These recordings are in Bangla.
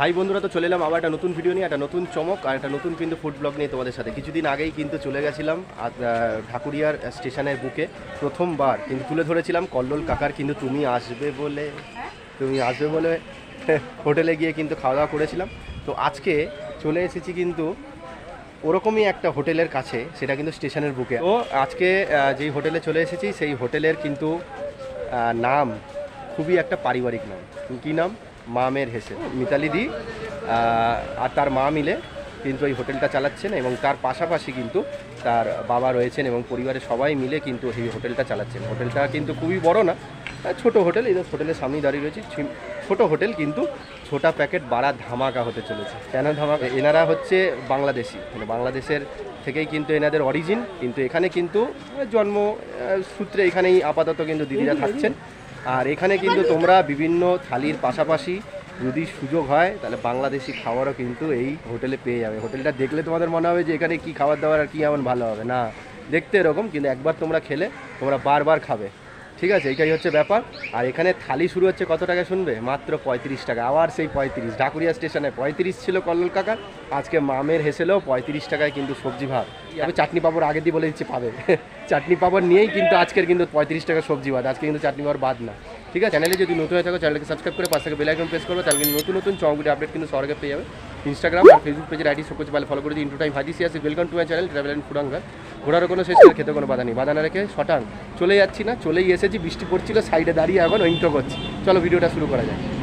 হাই বন্ধুরা তো চলে এলাম আবার একটা নতুন ভিডিও নিয়ে একটা নতুন চমক আর একটা নতুন কিন্তু ফুড ব্লগ নিয়ে তোমাদের সাথে। কিছুদিন আগেই কিন্তু চলে গেছিলাম ঢাকুরিয়ার স্টেশনের বুকে প্রথমবার। কিন্তু তুলে ধরেছিলাম কল্লোল কাকার কিন্তু তুমি আসবে বলে। তুমি আসবে বলে হোটেলে গিয়ে কিন্তু খাওয়া দাওয়া করেছিলাম। তো আজকে চলে এসেছি কিন্তু ওরকমই একটা হোটেলের কাছে সেটা কিন্তু স্টেশনের বুকে। ও আজকে যেই হোটেলে চলে এসেছি সেই হোটেলের কিন্তু নাম খুবই একটা পারিবারিক নাম। কী নাম? মামের হেসে, মিতালি দি আর তার মা মিলে কিন্তু এই হোটেলটা চালাচ্ছেন এবং তার পাশাপাশি কিন্তু তার বাবা রয়েছেন এবং পরিবারের সবাই মিলে কিন্তু এই হোটেলটা চালাচ্ছেন। হোটেলটা কিন্তু খুবই বড় না ছোট হোটেল, এই হোটেলের সামনেই দাঁড়িয়ে রয়েছে ছোট হোটেল কিন্তু ছোটা প্যাকেট বাড়া ধামাকা হতে চলেছে। কেন ধামাকা? এনারা হচ্ছে বাংলাদেশি মানে বাংলাদেশের থেকেই কিন্তু এনাদের অরিজিন কিন্তু এখানে কিন্তু জন্ম সূত্রে এখানেই আপাতত কিন্তু দিদিরা থাকছেন। আর এখানে কিন্তু তোমরা বিভিন্ন থালির পাশাপাশি যদি সুযোগ হয়, তাহলে বাংলাদেশি খাবারও কিন্তু এই হোটেলে পেয়ে যাবে। হোটেলটা দেখলে তোমাদের মনে হবে যে এখানে কি খাবার দাবার আর কি এমন ভালো হবে। না, দেখতে এরকম, কিন্তু একবার তোমরা খেলে, তোমরা বারবার খাবে। ঠিক আছে, এইটাই হচ্ছে ব্যাপার। আর এখানে থালি শুরু হচ্ছে কত টাকা শুনবে? মাত্র পঁয়ত্রিশ টাকা। আবার সেই পঁয়ত্রিশ। ঢাকুরিয়া স্টেশনে পঁয়ত্রিশ ছিল কল্লোল কাকার। আজকে মামের হেসেলেও পঁয়ত্রিশ টাকায় কিন্তু সবজি ভাত। আমি চাটনি পাপড় আগে দিয়ে বলে দিচ্ছি, পাবে। চাটনি পাপড় নিয়েই কিন্তু আজকের কিন্তু পঁয়ত্রিশ টাকা সবজি ভাত। আজকে কিন্তু চাটনি পাপড় বাদ না। ঠিক আছে, চ্যানেলে যদি নতুন হয়ে থাকো চ্যানেলকে সাবস্ক্রাইব করে পাশে বেল আইকন প্রেস করবে। তাহলে কিন্তু নতুন নতুন চমগুলি আপডেট কিন্তু সরকার পেয়ে যাবে। ইনস্টাগ্রাম আর ফেসবুক পেজের আইডি সব ভালো ফলো করে দিই ইন্টু টাইম ভাজি সিয়াসি welcome to my channel travel and ফুডাঙ্গা ঘোরারও কোনো শেষ খেতে কোনো বাধা নেই। বাধা না রেখে শটাং। চলে যাচ্ছি না, চলেই এসেছি, বৃষ্টি পড়ছিল সাইডে দাঁড়িয়ে এখন ইন্টো করছি। চলো ভিডিওটা শুরু করা যায়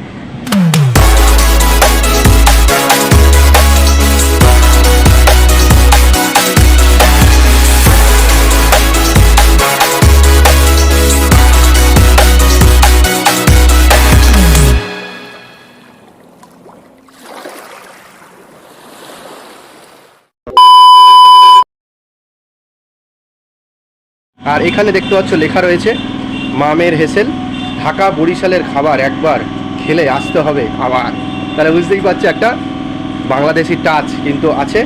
আর এখানে দেখতে পাচ্ছ লেখা রয়েছে, মামের হেসেল, ঢাকা বরিশালের খাবার একবার খেলে আসতে হবে আবার। তাহলে বুঝতেই পারছ একটা বাংলাদেশি টাচ কিন্তু আছে।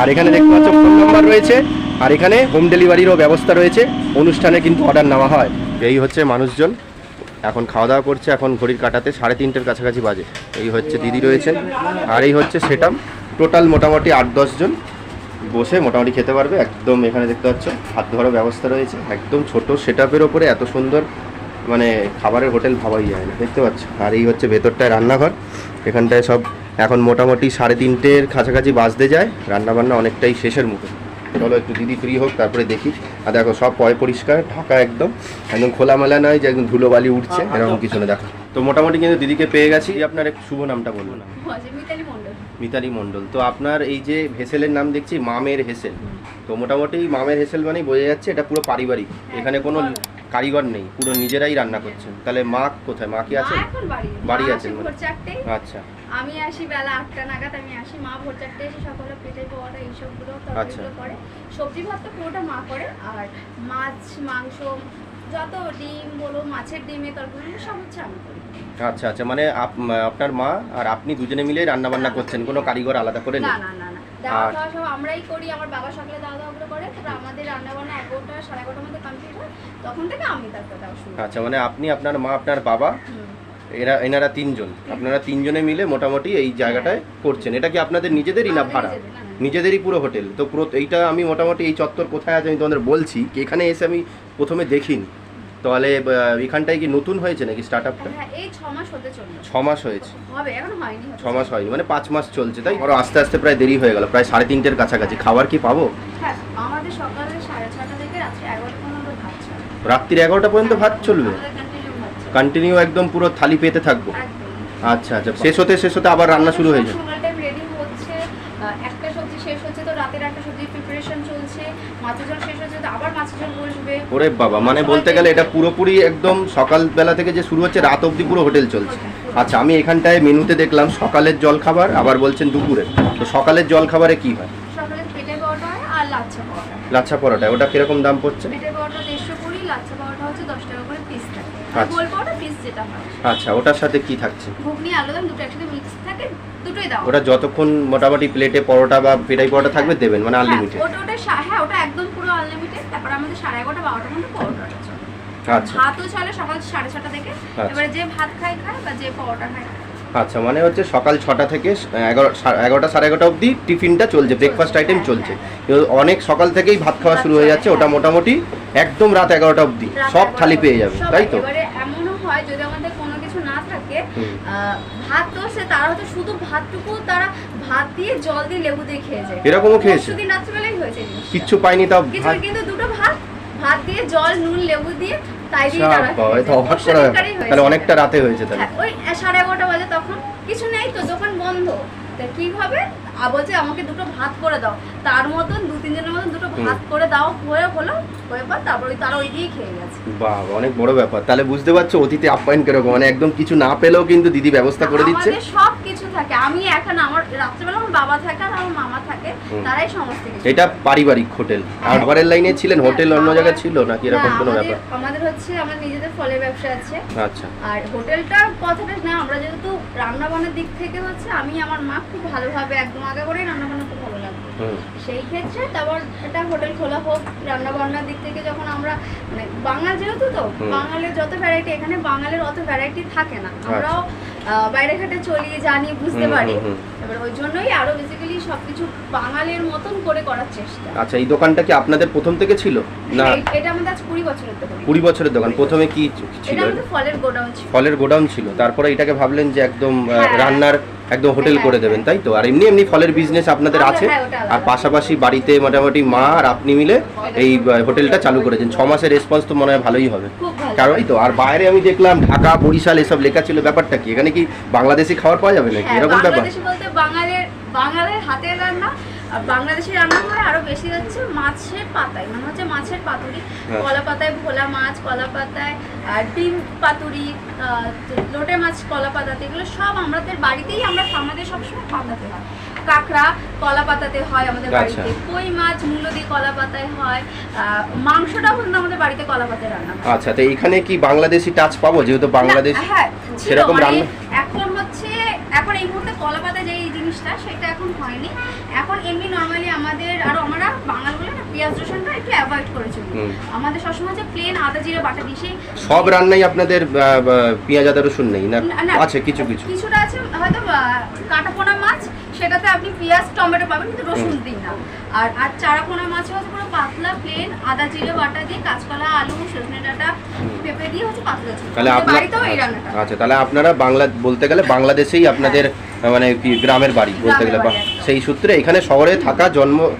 আর এখানে দেখতে পাচ্ছ ফোন নাম্বার রয়েছে, আর এখানে হোম ডেলিভারিরও ব্যবস্থা রয়েছে, অনুষ্ঠানে কিন্তু অর্ডার নেওয়া হয়। এই হচ্ছে মানুষজন, এখন খাওয়া দাওয়া করছে, এখন ঘড়ির কাটাতে সাড়ে তিনটের কাছাকাছি বাজে। এই হচ্ছে দিদি রয়েছেন, আর এই হচ্ছে সেটাম টোটাল মোটামুটি আট দশজন বসে মোটামুটি খেতে পারবে একদম এখানে দেখতে পাচ্ছ হাত ধরার ব্যবস্থা রয়েছে একদম ছোট সেট আপের ওপরে এত সুন্দর মানে খাবারের হোটেল ভাবাই যায় না দেখতে পাচ্ছ? আর এই হচ্ছে ভেতরটায় রান্নাঘর এখানটায় সব এখন মোটামুটি সাড়ে তিনটের কাছাকাছি বাজতে যায় রান্নাবান্না অনেকটাই শেষের মুখে। চলো একটু দিদি ফ্রি হোক তারপরে দেখি। আর দেখো সব পয় পরিষ্কার ঢাকা একদম একদম খোলামেলা নয় যে একদম ধুলোবালি উঠছে এরকম কিছু না দেখো। তো মোটামুটি কিন্তু দিদিকে পেয়ে গেছি আপনার একটু শুভ নামটা বলুন। না মিতালি মণ্ডল। মণ্ডল তো আপনার এই যে হেসেলের নাম দেখছি মামের হেসেল। তো মোটামুটি মামের হেসেল মানেই বোঝা যাচ্ছে এটা পুরো পারিবারিক। এখানে কোনো কারিগর নেই পুরো নিজেরাই রান্না করছেন। তাহলে মা কোথায়? মা কি আছে? বাড়ি। আছেন আসে মানে? আচ্ছা। আমি আসি বেলা আটটা নাগাদ আমি আসি। মা ভোর চারটে এসে সকালে পেটে পাওয়াটা এইসবগুলো আচ্ছা। করে। সবজি ভাত তো পুরোটা মা করে। আর মাছ মাংস যত ডিম বলো মাছের ডিমে তরকারি সব হচ্ছে আমি করি। আচ্ছা আচ্ছা মানে আপ- আপনার মা আর আপনি দুজনে মিলে রান্না বান্না করছেন কোনো কারিগর আলাদা করে না না না না। দাওয়া আর- খাওয়া সব আমরাই করি আমার বাবা সকালে দাওয়া দাওয়াগুলো করে তারপর আমাদের রান্না বান্না এগারোটা সাড়ে এগারোটার মধ্যে কমপ্লিট হয় তখন থেকে আমি তারপর দেওয়া শুরু আচ্ছা মানে আপনি আপনার মা আপনার বাবা এরা এনারা তিনজন আপনারা তিনজনে মিলে মোটামুটি এই জায়গাটায় করছেন এটা কি আপনাদের নিজেদেরই না ভাড়া। নিজেদেরই পুরো হোটেল তো পুরো এইটা আমি মোটামুটি এই চত্বর কোথায় আছে আমি তোমাদের বলছি এখানে এসে আমি প্রথমে দেখিনি। তাহলে এখানটায় কি নতুন হয়েছে নাকি স্টার্ট আপটা হ্যাঁ এই ছ মাস হতে চলল ছ মাস হয়েছে। হবে এখন হয়নি। ছ মাস হয়নি মানে পাঁচ মাস চলছে তাই? ধরো আস্তে আস্তে প্রায় দেরি হয়ে গেল প্রায় সাড়ে তিনটের কাছাকাছি। খাবার কি পাবো? হ্যাঁ আমাদের সকালে সাড়ে ছটা থেকে রাত্রি এগারোটা পর্যন্ত ভাত চলে রাত্রির এগারোটা পর্যন্ত ভাত চলবে। কন্টিনিউ একদম পুরো থালি পেতে থাকব? আচ্ছা আচ্ছা শেষ হতে শেষ হতে আবার রান্না শুরু হয়ে যায় সকাল টাইম রেডি হচ্ছে আহ, একটা সবজি শেষ হচ্ছে তো রাতের একটা সবজি প্রিপারেশন চলছে মাছের ঝোল শেষ হচ্ছে তো আবার মাছের ঝোল বসবে। ওরে বাবা মানে বলতে গেলে এটা পুরোপুরি একদম সকালবেলা থেকে যে শুরু হচ্ছে রাত অবধি পুরো হোটেল চলছে। আচ্ছা আমি এখানটায় মেনুতে দেখলাম সকালের জল খাবার আবার বলছেন দুপুরে। তো সকালের জল খাবারে কি হয়? সকালে পেটে পাওয়াটা হয় আর লাচ্ছা পরোটা। ওটা কীরকম দাম পড়ছে? পেটে পাওয়াটা দেড়শো কুড়ি লাচ্ছা পাওয়াটা হচ্ছে দশ টাকা করে পিস থাকে। আচ্ছা। গোল পাওয়াটা পিস যেটা হয়। আচ্ছা ওটার সাথে কি থাকছে? ঘুগনি আলু দুটো একসাথে মিক্স থাকে দুটোই দাও। ওটা যতক্ষণ মোটামুটি প্লেটে পরোটা বা পেটাই পরোটা থাকবে দেবেন মানে আনলিমিটেড ওটা ওটা হ্যাঁ ওটা একদম পুরো আনলিমিটেড তারপর আমাদের সাড়ে এগারোটা বারোটার মধ্যে পরোটাটা চলে আচ্ছা। ভাতও চলে সকাল সাড়ে ছটা থেকে। আচ্ছা। এবারে যে ভাত খায় খায় বা যে পরোটা খায়। আচ্ছা মানে হচ্ছে সকাল ছটা থেকে এগারোটা সাড়ে এগারোটা অবধি টিফিনটা চলছে ব্রেকফাস্ট আইটেম হ্যাঁ, চলছে। কিন্তু অনেক সকাল থেকেই ভাত খাওয়া শুরু হয়ে যাচ্ছে ওটা হ্যাঁ। মোটামুটি একদম রাত এগারোটা অবধি। সব থালি পেয়ে যাবে তাই তো? এবারে এমনও হয় যদি আমাদের কোনো কিছু না থাকে ভাত তো সে তারা হয়তো শুধু ভাতটুকু তারা ভাত দিয়ে জল দিয়ে লেবু দিয়ে খেয়ে যায়। এরকমও খেয়েছে? দিন রাত্রিবেলাই হয়েছে কিছু কিচ্ছু পাইনি তাও কিছু কিন্তু দুটো ভাত ভাত দিয়ে জল নুন লেবু দিয়ে তাই দিয়ে তারা অবাক করা তাহলে অনেকটা রাতে হয়েছে তাহলে। হ্যাঁ, ওই সাড়ে এগারোটা বাজে তখন কিছু নেই তো দোকান বন্ধ। তা কি হবে বলছে আমাকে দুটো ভাত করে দাও। তার মতন দু তিনজনের মতন দুটো ভাত করে দাও হয়ে হলো হয়ে পর তারপর ওই তারা ওই দিয়ে খেয়ে গেছে। বাহ অনেক বড় ব্যাপার। তাহলে বুঝতে পারছ অতিথি আপ্যায়ন কীরকম? মানে একদম কিছু না পেলেও কিন্তু দিদি ব্যবস্থা করে দিচ্ছে। সব কিছু থাকে। আমি এখন আমার রাত্রেবেলা আমার বাবা থাকে আর আমার মামা থাকে। তারাই সমস্ত কিছু এটা পারিবারিক হোটেল। আর খাবারের লাইনে ছিলেন হোটেল অন্য জায়গায় ছিল? নাকি এরকম কোনো ব্যাপার? আমাদের হচ্ছে আমার নিজেদের ফলের ব্যবসা আছে। আচ্ছা। আর হোটেলটা কথাটা না আমরা যেহেতু রান্না বান্নার দিক থেকে হচ্ছে আমি আমার মা খুব ভালোভাবে একদম আগে করেই রান্না সেই ক্ষেত্রে তারপর এটা হোটেল খোলা হোক রান্না বান্নার দিক থেকে যখন আমরা মানে বাঙাল যেহেতু তো। বাঙালির যত ভ্যারাইটি এখানে বাঙালির অত ভ্যারাইটি থাকে না। আমরাও আহ, বাইরে ঘাটে চলি জানি বুঝতে পারি। এবার ওই জন্যই আরও বেসিক্যালি সবকিছু বাঙালির মতন করে করার চেষ্টা। আচ্ছা এই দোকানটা কি আপনাদের প্রথম থেকে ছিল? না? এটা আমাদের আজ কুড়ি বছরের দোকান। কুড়ি বছরের দোকান। প্রথমে কি ছিল? এটা আমাদের ফলের গোডাউন ছিল। ফলের গোডাউন ছিল। তারপরে এটাকে ভাবলেন যে একদম হ্যাঁ। রান্নার একদম হোটেল হ্যাঁ, করে দেবেন তাই তো? আর এমনি এমনি ফলের বিজনেস আপনাদের আছে? হ্যাঁ। আর পাশাপাশি বাড়িতে মোটামুটি মা আর আপনি মিলে এই হোটেলটা চালু করেছেন। ছ মাসের রেসপন্স তো মনে হয় ভালোই হবে। কারণ তো আর বাইরে আমি দেখলাম ঢাকা বরিশাল এসব লেখা ছিল ব্যাপারটা কি? এখানে কি বাংলাদেশি খাবার পাওয়া যাবে নাকি? হ্যাঁ, এরকম ব্যাপার? বাঙালির বাঙালির হাতের রান্না বাংলাদেশি রান্না হয় আরও বেশি হচ্ছে মাছের পাতায় মানে হচ্ছে মাছের পাতুরি হ্যাঁ। কলা পাতায় ভোলা মাছ কলা পাতায় আর ডিম পাতুরি লোটে মাছ কলা পাতাতে এগুলো সব আমাদের বাড়িতেই আমরা আমাদের সবসময় পাতাতে হয় কাঁকড়া কলা পাতাতে হয় আমাদের আচ্ছা। বাড়িতে কই মাছ মূলো দিয়ে কলা পাতায় হয় আহ, মাংসটাও কিন্তু আমাদের বাড়িতে কলা পাতায় রান্না হয় আচ্ছা তো এখানে কি বাংলাদেশি টাচ পাবো যেহেতু বাংলাদেশ হ্যাঁ ছিল, সেরকম মানে রান্না- এখন হচ্ছে এখন এই মুহূর্তে কলা পাতা যে এই জিনিসটা সেটা এখন হয়নি। এখন এমনি নর্মালি আমাদের আর আমরা বাঙালগুলো না পেঁয়াজ রসুনটা একটু অ্যাভয়েড করেছি হুম। আমাদের সবসময় যে প্লেন আদা জিরে বাটা দিশে সব রান্নাই আপনাদের পেঁয়াজ আদা রসুন নেই না। আছে কিছু কিছু। কিছুটা আছে হয়তো কাটাপোনা মাছ সেটাতে আপনি পেঁয়াজ টমেটো পাবেন কিন্তু রসুন দিন না। আর আর চারাপোনা মাছ হচ্ছে পুরো পাতলা প্লেন আদা জিরে বাটা দিয়ে কাঁচকলা আলু সজনে ডাঁটা পেঁপে দিয়ে হচ্ছে পাতলা ঝোল তাহলে আপনার আচ্ছা তাহলে আপনারা বাংলা বলতে গেলে বাংলাদেশেই আপনাদের মানে কি গ্রামের বাড়ি বলতে গেলে বা- সেই সূত্রে এখানে শহরে থাকা জন্ম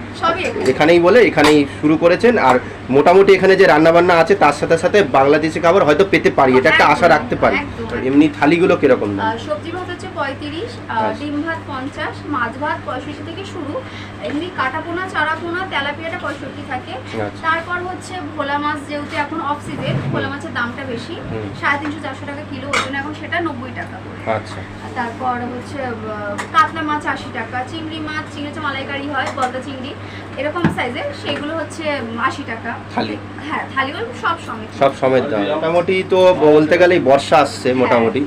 এখানেই বলে এখানেই শুরু করেছেন। আর মোটামুটি এখানে যে রান্নাবান্না আছে তার সাথে সাথে বাংলাদেশি খাবার হয়তো পেতে পারি। এটা একটা আশা রাখতে পারি। এমনি থালিগুলো কীরকম না সবজি পঁয়ত্রিশ। ডিম ভাত পঞ্চাশ মাছ ভাত পঁয়ষট্টি থেকে শুরু। এমনি কাটাপোনা চারাপোনা তেলাপিয়াটা পঁয়ষট্টি থাকে। আচ্ছা। তারপর হচ্ছে ভোলা মাছ যেহেতু এখন অফ সিজন ভোলা মাছের দামটা বেশি। সাড়ে তিনশো চারশো টাকা কিলো ওই জন্য এখন সেটা নব্বই টাকা আচ্ছা। তারপর হচ্ছে কাতলা মাছ আশি টাকা চিংড়ি মাছ চিংড়ি হচ্ছে মালাইকারি হয় গলদা চিংড়ি। এরকম সাইজের সেগুলো হচ্ছে আশি টাকা। থালি। হ্যাঁ থালিগুলো সব সমেত। সব সমেত মোটামুটি তো বলতে গেলেই বর্ষা আসছে মোটামুটি।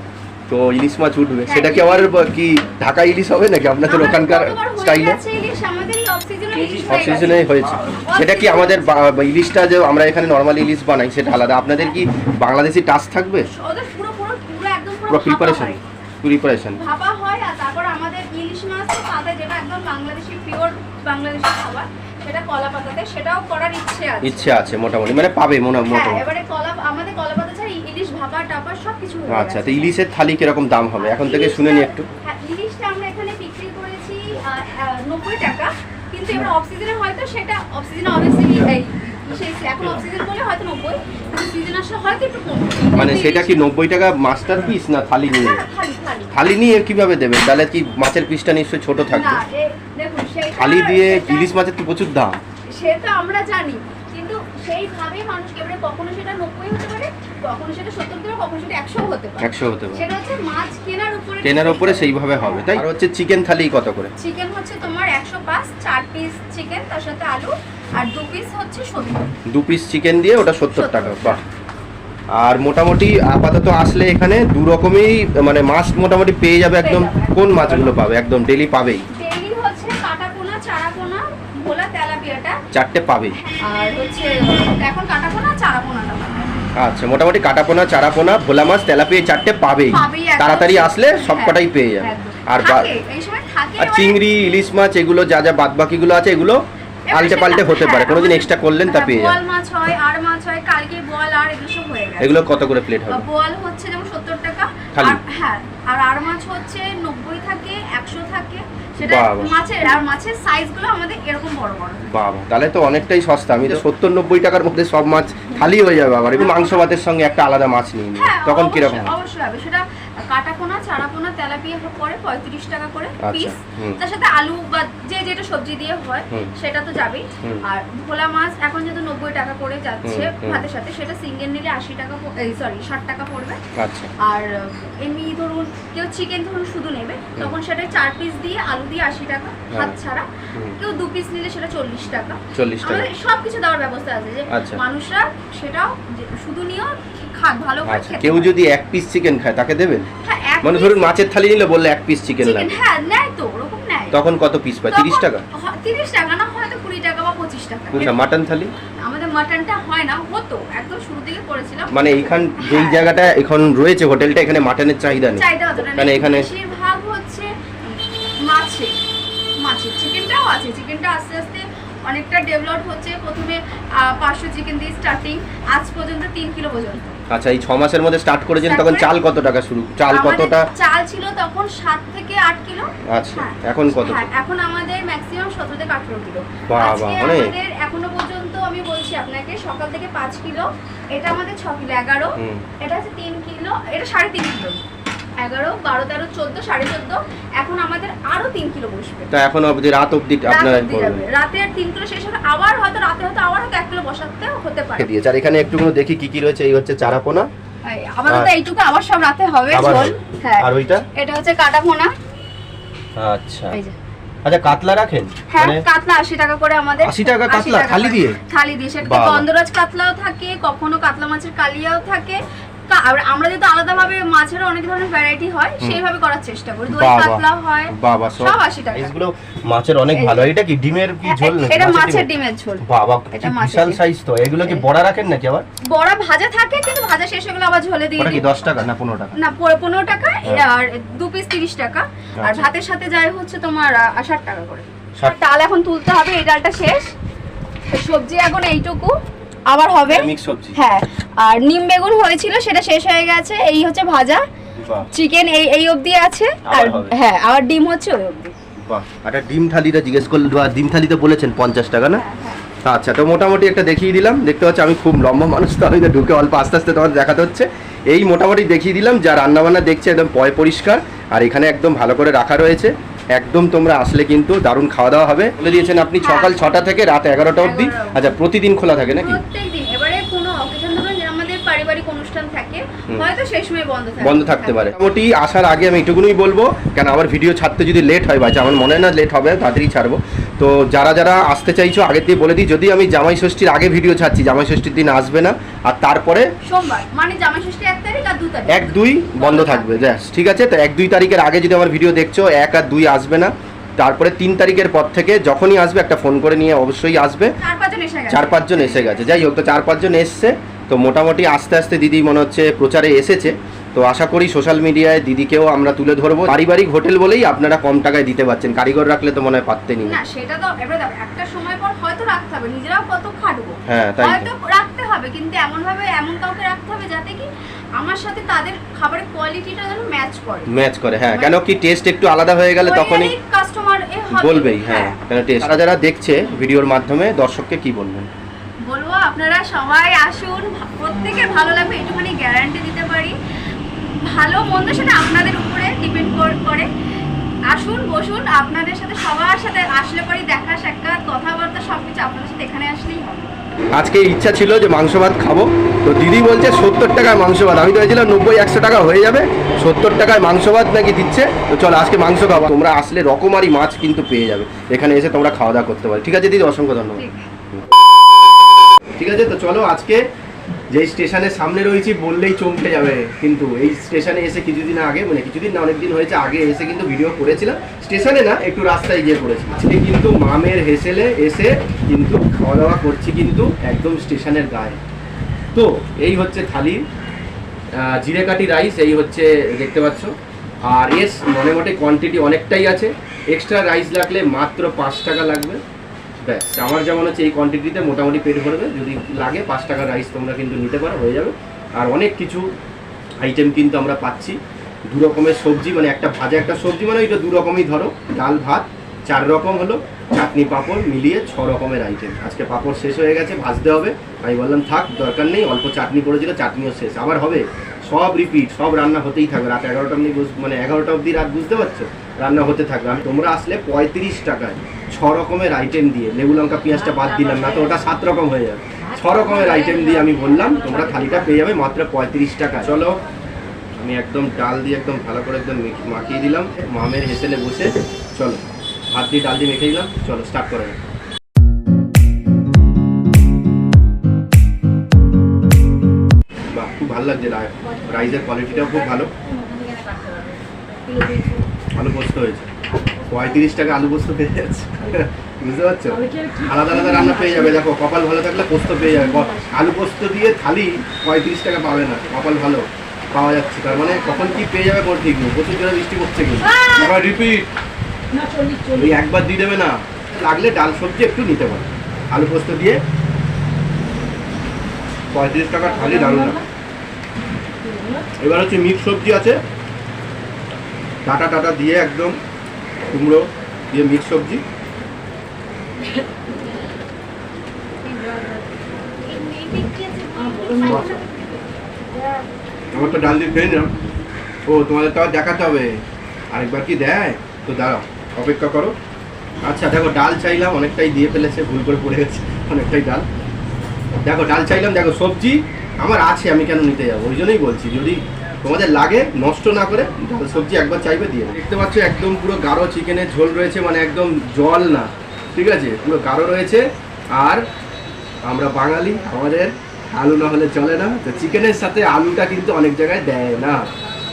তো ইলিশ মাছ উঠবে। হ্যাঁ, সেটা কি আবার ব- কি ঢাকা ইলিশ হবে নাকি আপনাদের ওখানকার স্টাইলে গেছে ইলিশ, আমাদের এই off season এ ইলিশ হয়ে অফ সিজনে হয়েছে। সেটা কি আমাদের ইলিশটা যে আমরা এখানে নর্মালি ইলিশ বানাই সেটা আলাদা। আপনাদের কি বাংলাদেশি টাচ থাকবে? পুরো প্রিপারেশন প্রিপারেশন ভাপা হয়। আর তারপর আমাদের ইলিশ মাছ পাতা যেটা একদম বাংলাদেশি পিওর বাংলাদেশি খাবার সেটা কলা পাতাতে সেটাও করার ইচ্ছে আছে। ইচ্ছে আছে মোটামুটি। মানে পাবে মনে হ্যাঁ মোটামুটি। এবারে কলা আমাদের কলা ভাপা টাপা সব কিছু আচ্ছা তো ইলিশের থালি কীরকম দাম হবে? এখন থেকে শুনে নি একটু। হ্যাঁ, ইলিশটা আমরা এখানে বিক্রি করেছি নব্বই টাকা। কিন্তু এবার অফ সিজনে হয়তো সেটা অফ সিজনে অবভিয়াসলি এই এখন অফ সিজন বলে হয়তো নব্বই সিজন আসলে হয়তো একটু কম। মানে সেটা কি নব্বই টাকা মাস্টার পিস না থালি নিয়ে? থালি নিয়ে কীভাবে দেবেন তাহলে কি মাছের পিসটা নিশ্চয়ই ছোট থাকবে? থালি দিয়ে ইলিশ মাছের তো প্রচুর দাম? সেটা আমরা জানি কিন্তু সেইভাবেই মানুষকে এবারে কখনো সেটা নব্বই হতে পারে? কখনো সেটা সত্তর হতে কখনো সেটা একশো হতে পারে। একশো হতে পারে। সেটা হচ্ছে মাছ কেনার উপরে ট্রেনের ওপরে সেইভাবে হবে তাই? আর হচ্ছে চিকেন থালি কত করে? চিকেন হচ্ছে তোমার একশো পাঁচ চার পিস চিকেন তার সাথে আলু আর দু পিস হচ্ছে সত্তর দু পিস চিকেন দিয়ে ওটা সত্তর টাকা বাহ। আর মোটামুটি আপাতত আসলে এখানে দু রকমই মানে মাছ মোটামুটি পেয়ে যাবে একদম। কোন মাছগুলো পাবে? একদম ডেলি পাবেই। ডেইলি হচ্ছে কাটাপোনা চারাপোনা ভোলা তেলাপিয়াটা। চারটে পাবেই। আর হচ্ছে এখন কাটাপোনা চারাপোনাটা। আচ্ছা মোটামুটি কাটাপোনা চারাপোনা ভোলা মাছ তেলাপিয়া চারটে পাবেই। তাড়াতাড়ি আসলে সব হ্যাঁ, পেয়ে যাবে। আর বা- এই সময় থাকে আর চিংড়ি ইলিশ মাছ এগুলো যা যা বাদ বাকিগুলো আছে এগুলো আলটে পাল্টে হতে পারে। হ্যাঁ, কোনোদিন এক্সট্রা করলেন তা হ্যাঁ, পেয়ে বোয়াল যাবে। মাছ হয় আর মাছ হয় কালকে বোয়াল আর এগুলো সব হয়ে গেছে। এগুলো কত করে প্লেট হবে? বোয়াল হচ্ছে যেমন সত্তর টাকা খালি? হ্যাঁ আর আর মাছ হচ্ছে নব্বই থাকে একশো থাকে। সেটা মাছের আর মাছের সাইজগুলো আমাদের এরকম বড় বড়। বাবা তাহলে তো অনেকটাই সস্তা। আমি তো সত্তর নব্বই টাকার মধ্যে সব মাছ খালি হয়ে যাবে আবার মাংস ভাতের সঙ্গে একটা আলাদা মাছ নিয়ে হ্যাঁ তখন কীরকম অবশ্যই হবে। সেটা কাটাপোনা চারাপোনা তেলাপিয়া পরে পঁয়ত্রিশ টাকা করে আচ্ছা, পিস তার সাথে আলু বা যে যেটা সবজি দিয়ে হয় সেটা তো যাবেই। আর ভোলা মাছ এখন যেহেতু নব্বই টাকা করে যাচ্ছে। ভাতের সাথে সেটা সিঙ্গেল নিলে আশি টাকা সরি ষাট টাকা পড়বে। আচ্ছা। আর এমনি ধরুন কেউ চিকেন ধরুন শুধু নেবে তখন সেটা চার পিস দিয়ে আলু দিয়ে আশি টাকা ভাত ছাড়া। কেউ দু পিস নিলে সেটা চল্লিশ টাকা। চল্লিশ টাকা। আমাদের সব কিছু দেওয়ার ব্যবস্থা আছে যে আচ্ছা। মানুষরা সেটাও শুধু নিয়েও খাক ভালো করে আচ্ছা কেউ যদি এক পিস চিকেন খায় তাকে দেবেন? হ্যাঁ, মানে ধরুন মাছের থালি নিলে বললে এক পিস চিকেন লাগে হ্যাঁ নেয় তো ওরকম নেয়। তখন কত পিস পায়? তিরিশ টাকা? তিরিশ টাকা না হয়তো কুড়ি টাকা বা পঁচিশ টাকা। বুঝলাম মাটন থালি? আমাদের মাটনটা হয় না হতো একদম শুরু থেকে করেছিলাম। মানে এইখান যেই হ্যাঁ। জায়গাটা এখন রয়েছে হোটেলটা এখানে মাটনের চাহিদা নেই। চাহিদা অতটা মানে এখানে- বেশিরভাগ হচ্ছে মাছে মাছের চিকেনটাও আছে চিকেনটা আস্তে আস্তে অনেকটা ডেভেলপ হচ্ছে। প্রথমে পাঁচশো চিকেন দিয়ে স্টার্টিং আজ পর্যন্ত তিন কিলো পর্যন্ত। আচ্ছা এই ছ মাসের মধ্যে স্টার্ট করেছেন তখন চাল কত টাকা শুরু? চাল কত কতটা? চাল ছিল তখন সাত থেকে আট কিলো। আচ্ছা হ্যাঁ। এখন কত হ্যাঁ এখন আমাদের ম্যাক্সিমাম সতেরো থেকে আঠেরো কিলো। বাবা, মানে এখনও পর্যন্ত আমি বলছি আপনাকে সকাল থেকে পাঁচ কিলো এটা আমাদের ছ কিলো এগারো। এটা হচ্ছে তিন কিলো এটা সাড়ে তিন কিলো। এগারো বারো তেরো চোদ্দ সাড়ে চোদ্দ। এখন আমাদের আরও তিন কিলো বসবে। তা এখন অবধি রাত অবধি রাত আপনারা আর তিন কিলো শেষ হবে। আবার হয়তো রাতে হয়তো আবার হয়তো এক কিলো বসাতে হতে পারে। দিয়েছে। আর এখানে একটু দেখি কি কি রয়েছে। এই হচ্ছে চারাপোনা। এই, আপাতত আর- এইটুকু আবার সব রাতে হবে ঝোল। হ্যাঁ। আর ওইটা? এটা হচ্ছে আচ্ছা। আচ্ছা কাতলা রাখেন? হ্যাঁ মানে কাতলা আশি টাকা করে আমাদের। 80 টাকা কাতলা, করে। দিয়ে? থালি দিয়ে। বাবা। গন্ধরাজ কাতলাও থাকে কখনো কাতলা মাছের কালিয়াও থাকে। আর আমরা যেহেতু আলাদাভাবে মাছেরও অনেক ধরনের ভ্যারাইটি হয় সেইভাবে করার চেষ্টা করি দই। কাতলা হয় বাবা সব 80 টাকা। এগুলো মাছের অনেক ভালো এটা কি ডিমের কি ঝোল নাকি এটা মাছের ডিমের? ঝোল বাবা এটা বিশাল সাইজ তো এগুলো কি বড়া রাখেন নাকি আবার বড়া ভাজা থাকে কিন্তু ভাজা শেষ হয়ে গেলে আবার ঝোলে দিয়ে দিই। দশ টাকা না পনেরো টাকা না প- পনেরো টাকা হ্যাঁ। আর দু পিস তিরিশ টাকা আর আচ্ছা। ভাতের সাথে যায় হচ্ছে তোমার আহ, ষাট টাকা করে। ডাল এখন তুলতে হবে এই ডালটা শেষ সবজি এখন এইটুকু আবার হবে? হ্যাঁ। আর নিম বেগুন হয়েছিল সেটা শেষ হয়ে গেছে। এই হচ্ছে ভাজা। চিকেন এই এই অবধি আছে। আর হ্যাঁ আবার ডিম হচ্ছে ওই অবধি। একটা ডিম থালিটা জিজ্ঞেস করলে ডিম থালিতে বলেছেন পঞ্চাশ টাকা না? হ্যাঁ, আচ্ছা তো মোটামুটি একটা দেখিয়ে দিলাম। দেখতে পাচ্ছি আমি খুব লম্বা মানুষ তো আমি তো ঢুকে অল্প আস্তে আস্তে তোমার দেখাতে হচ্ছে। এই মোটামুটি দেখিয়ে দিলাম যা রান্নাবান্না দেখছে একদম পয় পরিষ্কার। আর এখানে একদম ভালো করে রাখা রয়েছে। একদম তোমরা আসলে কিন্তু দারুণ খাওয়া দাওয়া হবে। বলে দিয়েছেন আপনি হ্যাঁ। সকাল ছটা থেকে রাত এগারোটা অবধি। আচ্ছা প্রতিদিন খোলা থাকে নাকি? এবারে কোনো অকেশন ধরুন যে আমাদের পারিবারিক অনুষ্ঠান থাকে হুম। হয়তো সেই সময় বন্ধ থাকে বন্ধ থাকতে পারে। মোটামুটি আসার আগে আমি এটুকুনই বলব কেন আমার ভিডিও ছাড়তে যদি লেট হয় বাচ্চা আমার মনে হয় না লেট হবে তাড়াতাড়ি ছাড়বো। তো যারা যারা আসতে চাইছো আগে দিয়ে বলে দিই যদি আমি জামাই ষষ্ঠীর আগে ভিডিও ছাড়ছি জামাই ষষ্ঠীর দিন আসবে না আর তারপরে সোমবার মানে জামাই ষষ্ঠী এক তারিখ আর দু তারিখ। এক দুই বন্ধ থাকবে ব্যাস ঠিক আছে? তো এক দুই তারিখের আগে যদি আমার ভিডিও দেখছ এক আর দুই আসবে না। তারপরে তিন তারিখের পর থেকে যখনই আসবে একটা ফোন করে নিয়ে অবশ্যই আসবে। চার পাঁচজন এসে গেছে। যাই হোক তো চার পাঁচজন এসছে তো মোটামুটি আস্তে আস্তে দিদি মনে হচ্ছে প্রচারে এসেছে। তো আশা করি সোশ্যাল মিডিয়ায় দিদিকেও আমরা তুলে ধরবো। পারিবারিক হোটেল বলেই আপনারা কম টাকায় দিতে পারছেন। কারিগর রাখলে তো মনে হয় পারতেনই না। সেটা তো এবার দেখো, একটা সময় পর হয়তো রাখতে হবে। নিজেরাও কত খাটবো। হ্যাঁ, তাই। হয়তো রাখতে হবে কিন্তু এমন ভাবে এমন কাউকে রাখতে হবে যাতে কি আমার সাথে তাদের খাবারের কোয়ালিটিটা যেন ম্যাচ করে। ম্যাচ করে হ্যাঁ। কেন কি টেস্ট একটু আলাদা হয়ে গেলে তখনই কাস্টমার বলবেই হ্যাঁ। কেন টেস্ট যারা যারা দেখছে ভিডিওর মাধ্যমে দর্শককে কি বলবেন? বলব আপনারা সবাই আসুন। প্রত্যেকের ভালো লাগবে একটুখানি গ্যারান্টি দিতে পারি। ভালো মন্দ সেটা আপনাদের উপরে ডিপেন্ড করে আসুন বসুন আপনাদের সাথে সবার সাথে আসলে পরে দেখা সাক্ষাৎ কথাবার্তা সব কিছু আপনাদের সাথে এখানে আসলেই হবে। আজকে ইচ্ছা ছিল যে মাংস ভাত খাব। তো দিদি বলছে সত্তর টাকায় মাংস ভাত। আমি তো ভেবেছিলাম নব্বই একশো টাকা হয়ে যাবে। সত্তর টাকায় মাংস ভাত নাকি দিচ্ছে? তো চলো আজকে মাংস খাব। তোমরা আসলে রকমারি মাছ কিন্তু পেয়ে যাবে। এখানে এসে তোমরা খাওয়া দাওয়া করতে পারো। ঠিক আছে দিদি? অসংখ্য ধন্যবাদ। ঠিক আছে? তো চলো আজকে যেই স্টেশনের সামনে রয়েছি বললেই চমকে যাবে কিন্তু। এই স্টেশনে এসে কিছুদিন আগে মানে কিছুদিন না অনেকদিন হয়েছে আগে এসে কিন্তু ভিডিও করেছিলাম। স্টেশনে না একটু রাস্তায় গিয়ে করেছিলাম আজকে কিন্তু মামের হেসেলে এসে কিন্তু খাওয়া দাওয়া করছি কিন্তু একদম স্টেশনের গায়ে। তো এই হচ্ছে আহ, জিরে কাঠি রাইস এই হচ্ছে দেখতে পাচ্ছ। আর এস মনে মোটে কোয়ান্টিটি অনেকটাই আছে। এক্সট্রা রাইস লাগলে মাত্র পাঁচ টাকা লাগবে। ব্যাস, আমার যেমন হচ্ছে এই কোয়ান্টিটিতে মোটামুটি পেট ভরবে যদি লাগে পাঁচ টাকার রাইস তোমরা কিন্তু নিতে পারো, হয়ে যাবে। আর অনেক কিছু আইটেম কিন্তু আমরা পাচ্ছি। দু রকমের সবজি মানে একটা ভাজা একটা সবজি মানে ওইটা দু রকমই ধরো। ডাল, ভাত, চার রকম হলো। চাটনি, পাঁপড় মিলিয়ে ছ রকমের আইটেম আজকে পাঁপড় শেষ হয়ে গেছে, ভাজতে হবে। আমি বললাম, থাক, দরকার নেই, অল্প চাটনি পড়েছিল, চাটনিও শেষ। আবার হবে? সব রিপিট সব রান্না হতেই থাকবে। রাত এগারোটা অবধি মানে এগারোটা অবধি রাত বুঝতে পারছ? রান্না হতে থাকবে। আমি তোমরা আসলে পঁয়ত্রিশ টাকায় ছ রকমের আইটেম দিয়ে লেবু, লঙ্কা, পেঁয়াজটা বাদ দিলাম না, তো ওটা সাত রকম হয়ে যাবে। ছ রকমের আইটেম দিয়ে আমি বললাম, তোমরা থালিটা পেয়ে যাবে মাত্র পঁয়ত্রিশ টাকা চলো, আমি একদম ডাল দিয়ে একদম ভালো করে একদম মেখে- মাখিয়ে দিলাম। মামের হেসেলে বসে, চলো, ভাত দিয়ে ডাল দিয়ে মেখে দিলাম। চলো স্টার্ট করে খুব ভালো লাগছে রা- রাইসের কোয়ালিটিটাও খুব ভালো। আলু পোস্ত হয়েছে। পঁয়ত্রিশ টাকা আলু পোস্ত পেয়ে যাচ্ছে। বুঝতে পারছ? আলাদা আলাদা রান্না পেয়ে যাবে। দেখো কপাল ভালো থাকলে পোস্ত পেয়ে যাবে। আলু পোস্ত দিয়ে থালি পঁয়ত্রিশ টাকা পাবে না। কপাল ভালো পাওয়া যাচ্ছে। তার মানে কখন কি পেয়ে যাবে কোন ঠিক নেই। প্রচুর জোরে বৃষ্টি করছে কিন্তু। রিপিট ওই একবার দিয়ে দেবে না। লাগলে ডাল সবজি একটু নিতে পারে। আলু পোস্ত দিয়ে পঁয়ত্রিশ টাকা থালি দারুণ না এবার হচ্ছে মিক্স সবজি আছে। টাটা টাটা দিয়ে একদম কুমড়ো দিয়ে মিক্স সবজি। আমার তো ডাল দিয়ে খেয়ে নিলাম। ও, তোমাদের তো আর দেখাতে হবে। আরেকবার কি দেয়? তো দাঁড়াও, অপেক্ষা করো। আচ্ছা দেখো, ডাল চাইলাম, অনেকটাই দিয়ে ফেলেছে, ভুল করে পড়ে গেছে, অনেকটাই ডাল। দেখো, ডাল চাইলাম, দেখো, সবজি আমার আছে, আমি কেন নিতে যাব? ওই জন্যই বলছি, যদি তোমাদের লাগে, নষ্ট না করে ডাল সবজি একবার চাইবে, দিয়ে দেখতে পাচ্ছ, একদম পুরো গাঢ় চিকেনের ঝোল রয়েছে মানে একদম জল না। ঠিক আছে? পুরো গাঢ় রয়েছে। আর আমরা বাঙালি, আমাদের আলু না হলে চলে না। তো চিকেনের সাথে আলুটা কিন্তু অনেক জায়গায় দেয় না।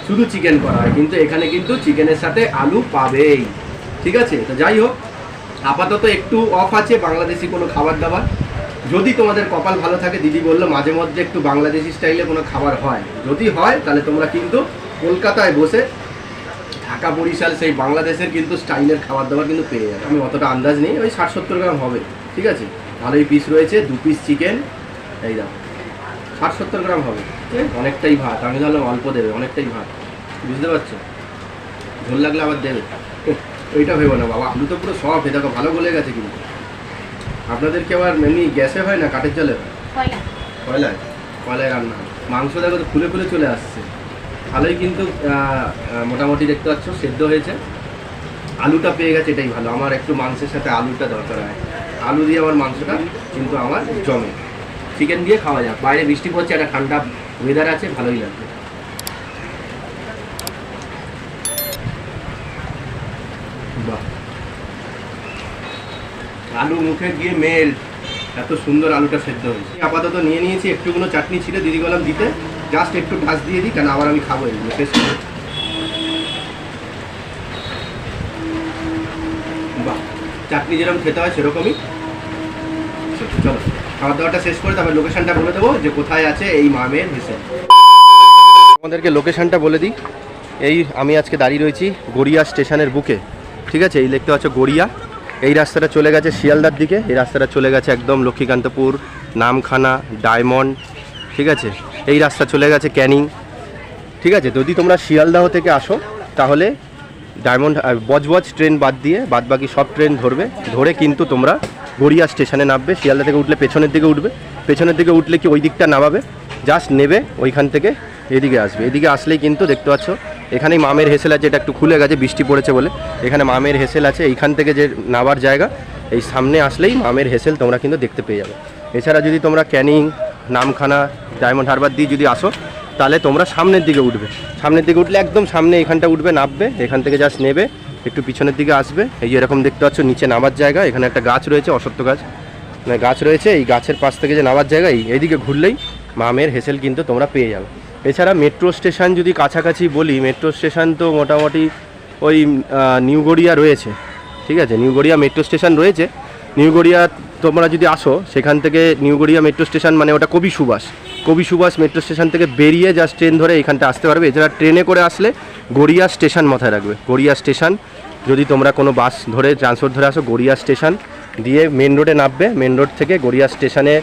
শুধু চিকেন করা হয়, কিন্তু এখানে কিন্তু চিকেনের সাথে আলু পাবেই। ঠিক আছে? তো যাই হোক, আপাতত একটু অফ আছে, বাংলাদেশি কোনো খাবার দাবার। যদি তোমাদের কপাল ভালো থাকে, দিদি বলল মাঝে মধ্যে একটু বাংলাদেশি স্টাইলে কোনো খাবার হয়। যদি হয়, তাহলে তোমরা কিন্তু কলকাতায় বসে ঢাকা, বরিশাল সেই বাংলাদেশের কিন্তু স্টাইলের খাবার দাবার কিন্তু পেয়ে যাবে। আমি অতটা আন্দাজ নেই, ওই ষাট সত্তর গ্রাম হবে, ঠিক আছে? ভালোই পিস রয়েছে, দু পিস চিকেন এই দাও। ষাট সত্তর গ্রাম হবে অনেকটাই ভাত। আমি তাহলে অল্প দেবে, অনেকটাই ভাত, বুঝতে পারছ? ঝোল লাগলে আবার দেবে। ওইটা ভেবো না, বাবা, আলু তো পুরো সব এ দেখো, ভালো গলে গেছে কিন্তু। আপনাদেরকে আবার এমনি গ্যাসে হয় না কাঠের জলে? হয় কয়লায়? কয়লায় রান্না। মাংস দেখো তো ফুলে ফুলে চলে আসছে। ভালোই কিন্তু মোটামুটি দেখতে পাচ্ছ সেদ্ধ হয়েছে। আলুটা পেয়ে গেছে এটাই ভালো। আমার একটু মাংসের সাথে আলুটা দরকার হয়। আলু দিয়ে আমার মাংসটা কিন্তু আমার জমে। চিকেন দিয়ে খাওয়া যাক। বাইরে বৃষ্টি পড়ছে একটা ঠান্ডা ওয়েদার আছে ভালোই লাগবে। আলু মুখে গিয়ে মেল এত সুন্দর আলুটা সেদ্ধ হয়েছে। আপাতত নিয়ে নিয়েছি, একটুগুলো চাটনি ছিল দিদি গেলাম দিতে। জাস্ট একটু ঘাস দিয়ে দিই কেন আবার আমি খাব এগুলো শেষ বাহ, চাটনি যেরকম খেতে হয় সেরকমই। চলো খাবার দাওয়াটা শেষ করে তারপর লোকেশনটা বলে দেবো যে কোথায় আছে এই মামের হিসেব। আমাদেরকে লোকেশনটা বলে দিই। এই আমি আজকে দাঁড়িয়ে রয়েছি গড়িয়া স্টেশনের বুকে। ঠিক আছে? এই দেখতে পাচ্ছ গড়িয়া। এই রাস্তাটা চলে গেছে শিয়ালদার দিকে। এই রাস্তাটা চলে গেছে একদম লক্ষ্মীকান্তপুর, নামখানা, ডায়মন্ড, ঠিক আছে? এই রাস্তা চলে গেছে ক্যানিং, ঠিক আছে? যদি তোমরা শিয়ালদাহ থেকে আসো, তাহলে ডায়মন্ড বজবজ ট্রেন বাদ দিয়ে বাদ বাকি সব ট্রেন ধরবে। ধরে কিন্তু তোমরা গড়িয়া স্টেশনে নামবে, শিয়ালদা থেকে উঠলে পেছনের দিকে উঠবে। পেছনের দিকে উঠলে কি ওই দিকটা নামাবে? জাস্ট নেবে, ওইখান থেকে এদিকে আসবে। এদিকে আসলেই কিন্তু দেখতে পাচ্ছ এখানেই মামের হেসেল আছে, এটা একটু খুলে গেছে, বৃষ্টি পড়েছে বলে। এখানে মামের হেসেল আছে, এইখান থেকে যে নামার জায়গা, এই সামনে আসলেই মামের হেসেল তোমরা কিন্তু দেখতে পেয়ে যাবে। এছাড়া যদি তোমরা ক্যানিং, নামখানা, ডায়মন্ড হারবার দিয়ে যদি আসো, তাহলে তোমরা সামনের দিকে উঠবে। সামনের দিকে উঠলে একদম সামনে এখানটা উঠবে, নামবে, এখান থেকে জাস্ট নেবে, একটু পিছনের দিকে আসবে। এই এরকম দেখতে পাচ্ছ, নিচে নামার জায়গা, এখানে একটা গাছ রয়েছে, অসত্য গাছ। মানে গাছ রয়েছে, এই গাছের পাশ থেকে যে নামার জায়গা, এই এইদিকে ঘুরলেই মামের হেসেল কিন্তু তোমরা পেয়ে যাবে। এছাড়া মেট্রো স্টেশন যদি কাছাকাছি বলি মেট্রো স্টেশন তো মোটামুটি ওই নিউ গড়িয়া রয়েছে, ঠিক আছে? নিউ গড়িয়া মেট্রো স্টেশন রয়েছে। নিউ গড়িয়া তোমরা যদি আসো, সেখান থেকে নিউ গড়িয়া মেট্রো স্টেশন মানে ওটা কবি সুভাষ। কবি সুভাষ মেট্রো স্টেশন থেকে বেরিয়ে জাস্ট ট্রেন ধরে এখানটা আসতে পারবে। এছাড়া ট্রেনে করে আসলে গড়িয়া স্টেশন মাথায় রাখবে। গড়িয়া স্টেশন যদি তোমরা কোনো বাস ধরে ট্রান্সপোর্ট ধরে আসো, গড়িয়া স্টেশন দিয়ে মেন রোডে নামবে। মেন রোড থেকে গড়িয়া স্টেশনে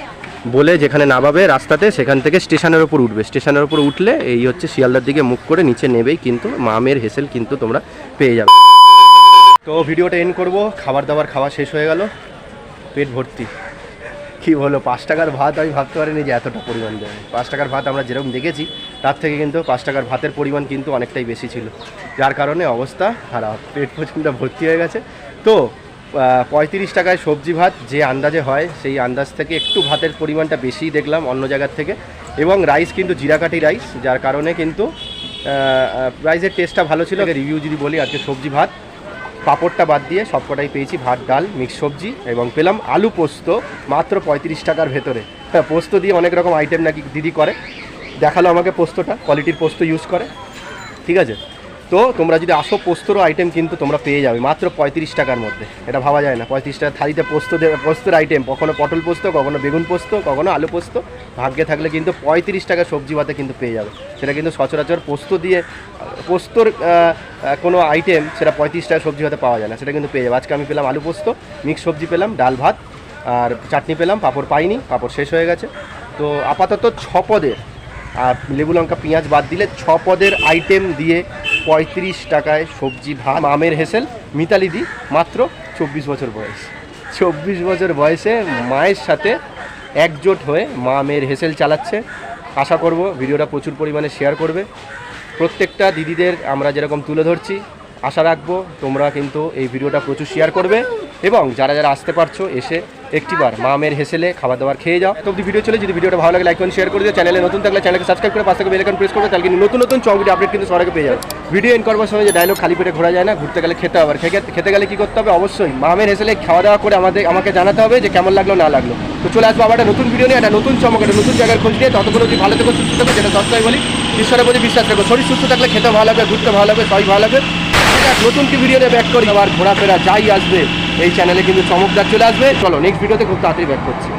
বলে যেখানে নামাবে রাস্তাতে, সেখান থেকে স্টেশনের ওপর উঠবে। স্টেশনের ওপর উঠলে এই হচ্ছে শিয়ালদার দিকে মুখ করে নিচে নেবেই কিন্তু মামের হেসেল কিন্তু তোমরা পেয়ে যাবে। তো ভিডিওটা এন্ড করব। খাবার দাবার খাওয়া শেষ হয়ে গেল। পেট ভর্তি। কি বলো, পাঁচ টাকার ভাত আমি ভাবতে পারিনি যে এতটা পরিমাণ দেবে। পাঁচ টাকার ভাত আমরা যেরকম দেখেছি, তার থেকে কিন্তু পাঁচ টাকার ভাতের পরিমাণ কিন্তু অনেকটাই বেশি ছিল। যার কারণে অবস্থা খারাপ। পেট পর্যন্ত ভর্তি হয়ে গেছে। তো পঁয়ত্রিশ টাকায় সবজি ভাত যে আন্দাজে হয়, সেই আন্দাজ থেকে একটু ভাতের পরিমাণটা বেশি দেখলাম অন্য জায়গার থেকে। এবং রাইস কিন্তু জিরাকাঠি রাইস যার কারণে কিন্তু রাইসের টেস্টটা ভালো ছিল। রিভিউ যদি বলি, আজকে সবজি ভাত। পাঁপড়টা বাদ দিয়ে সবকটাই পেয়েছি, ভাত, ডাল মিক্স সবজি। এবং পেলাম আলু পোস্ত, মাত্র পঁয়ত্রিশ টাকার ভেতরে। হ্যাঁ পোস্ত দিয়ে অনেক রকম আইটেম নাকি দিদি করে। দেখাল আমাকে পোস্তটা কোয়ালিটির পোস্ত ইউজ করে। ঠিক আছে? তো তোমরা যদি আসো পোস্তরও আইটেম কিন্তু তোমরা পেয়ে যাবে, মাত্র পঁয়ত্রিশ টাকার মধ্যে। এটা ভাবা যায় না, পঁয়ত্রিশ টাকা থালিতে পোস্ত পোস্তর আইটেম কখনো পটল পোস্ত, কখনো বেগুন পোস্ত, কখনো আলু পোস্ত, ভাগ্যে থাকলে কিন্তু পঁয়ত্রিশ টাকা সবজি ভাতে কিন্তু পেয়ে যাবে। সেটা কিন্তু সচরাচর পোস্ত দিয়ে, পোস্তর কোনো আইটেম সেটা পঁয়ত্রিশ টাকা সবজি ভাতে পাওয়া যায় না, সেটা কিন্তু পেয়ে যাবে। আজকে আমি পেলাম আলু পোস্ত মিক্স সবজি পেলাম, ডাল ভাত, আর চাটনি পেলাম, পাঁপড় পাইনি, পাঁপড় শেষ হয়ে গেছে। তো আপাতত ছ পদের আর লেবু লঙ্কা, পেঁয়াজ বাদ দিলে ছ পদের আইটেম দিয়ে পঁয়ত্রিশ টাকায় সবজি, ভাত মামের হেসেল, মিতালি দি, মাত্র চব্বিশ বছর বয়স। চব্বিশ বছর বয়সে মায়ের সাথে একজোট হয়ে মা মেয়ের হেসেল চালাচ্ছে। আশা করব ভিডিওটা প্রচুর পরিমাণে শেয়ার করবে। প্রত্যেকটা দিদিদের আমরা যেরকম তুলে ধরছি, আশা রাখব তোমরা কিন্তু এই ভিডিওটা প্রচুর শেয়ার করবে। এবং যারা যারা আসতে পারছ এসে একটিবার মা মেয়ের হেসেলে খাবার দাবার খেয়ে যাও। তো ভিডিও চলে, যদি ভিডিওটা ভালো লাগে লাইক করুন শেয়ার করে দিও। চ্যানেলে নতুন থাকলে চ্যানেলকে সাবস্ক্রাইব করে পাশে বেল আইকন প্রেস করবে, তাহলে কিন্তু নতুন নতুন ভিডিও আপডেট কিন্তু সবাইকে পেয়ে যাবে। ভিডিও এন্ড করবার সময় যে ডায়লগ খালি পেটে ঘোরা যায় না, ঘুরতে গেলে খেতে হবে। খেতে গেলে কি করতে হবে? অবশ্যই মামের হেসেলে খাওয়া দাওয়া করে আমাদের আমাকে জানাতে হবে যে কেমন লাগল, না লাগল। তো চলে আসব আবার একটা নতুন ভিডিও নিয়ে, একটা নতুন চমক, একটা নতুন জায়গার খোঁজ নিয়ে। ততক্ষণ অবধি ভালো থেকো, সুস্থ থেকো, যেটা সবসময় বলি, ঈশ্বরের প্রতি বিশ্বাস রাখো শরীর সুস্থ থাকলে খেতে ভালো লাগবে, ঘুরতে ভালো লাগবে, সবাই ভালো লাগবে। নতুন কি ভিডিও নিয়ে ব্যাক করি। আবার ঘোরাফেরা যাই আসবে। এই চ্যানেলে কিন্তু চমকদার চলে আসবে। চলো নেক্সট ভিডিওতে খুব তাড়াতাড়ি ব্যাক করছি।